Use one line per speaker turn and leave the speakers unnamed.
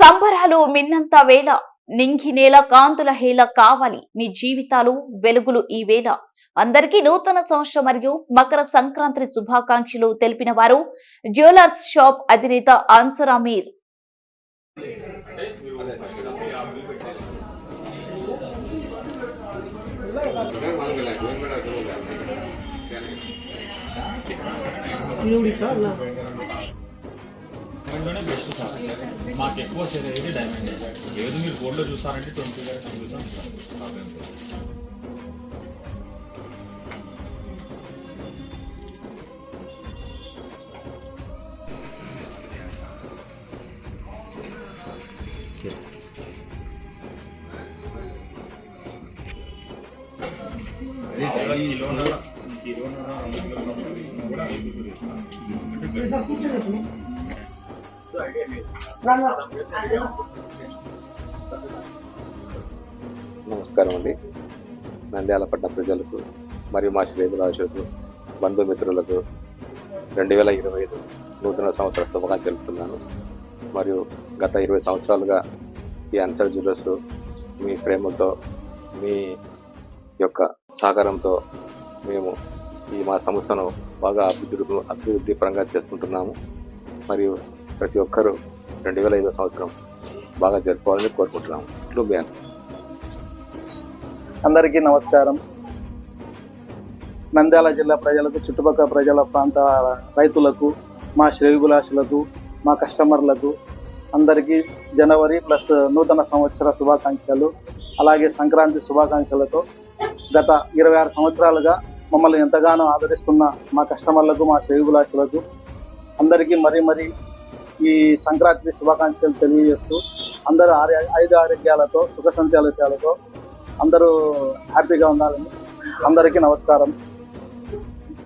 సంబరాలు మిన్నంత వేళ నింగి నేల కాంతుల హేళ కావాలి మీ జీవితాలు వెలుగులు ఈ వేళ. అందరికీ నూతన సంవత్సరం మరియు మకర సంక్రాంతి శుభాకాంక్షలు తెలిపిన వారు జ్యువెలర్స్ షాప్ అధినేత ఆన్సర్ అమీర్
సార్ నా
డైమండ్లోనే బెస్ట్ సార్ మాకు ఎక్కువ సేల్ అయ్యేది డైమండ్ ఏది మీరు గోల్డ్లో చూస్తారంటే ట్వంటీ క్యారెట్స్ చూసాం ప్రాబ్లం లేదు. అది కిలోన్నర కిలోన్నర రెండు కిలోలు కూడా ఐదుగురు ఇస్తాం.
సార్ కూర్చోండి
నమస్కారం అండి. నంద్యాల పట్టణ ప్రజలకు మరియు మా శ్రేణురాజులకు బంధుమిత్రులకు రెండు వేల ఇరవై ఐదు నూతన సంవత్సర శుభాకాంక్షలు తెలుపుతున్నాను. మరియు గత ఇరవై సంవత్సరాలుగా ఈ అన్సర్ జ్యువెలర్స్ మీ ప్రేమతో మీ యొక్క సహకారంతో మేము ఈ మా సంస్థను బాగా అభివృద్ధి అభివృద్ధిపరంగా చేసుకుంటున్నాము. మరియు ప్రతి ఒక్కరూ రెండు వేల ఐదో సంవత్సరం బాగా జరుపుకోవాలని కోరుకుంటున్నాము. ఇట్లు
అందరికీ నమస్కారం. నంద్యాల జిల్లా ప్రజలకు చుట్టుపక్కల ప్రజల ప్రాంత రైతులకు మా శ్రేయుభిలాషులకు మా కస్టమర్లకు అందరికీ జనవరి ప్లస్ నూతన సంవత్సర శుభాకాంక్షలు అలాగే సంక్రాంతి శుభాకాంక్షలతో గత ఇరవై ఆరు సంవత్సరాలుగా మమ్మల్ని ఎంతగానో ఆదరిస్తున్న మా కస్టమర్లకు మా శ్రేయుభిలాషులకు అందరికీ మరీ మరీ ఈ సంక్రాంతి శుభాకాంక్షలు తెలియజేస్తూ అందరూ ఆర్య ఐదు ఆరోగ్యాలతో సుఖ సంత్యాలతో అందరూ హ్యాపీగా ఉండాలని అందరికీ నమస్కారం.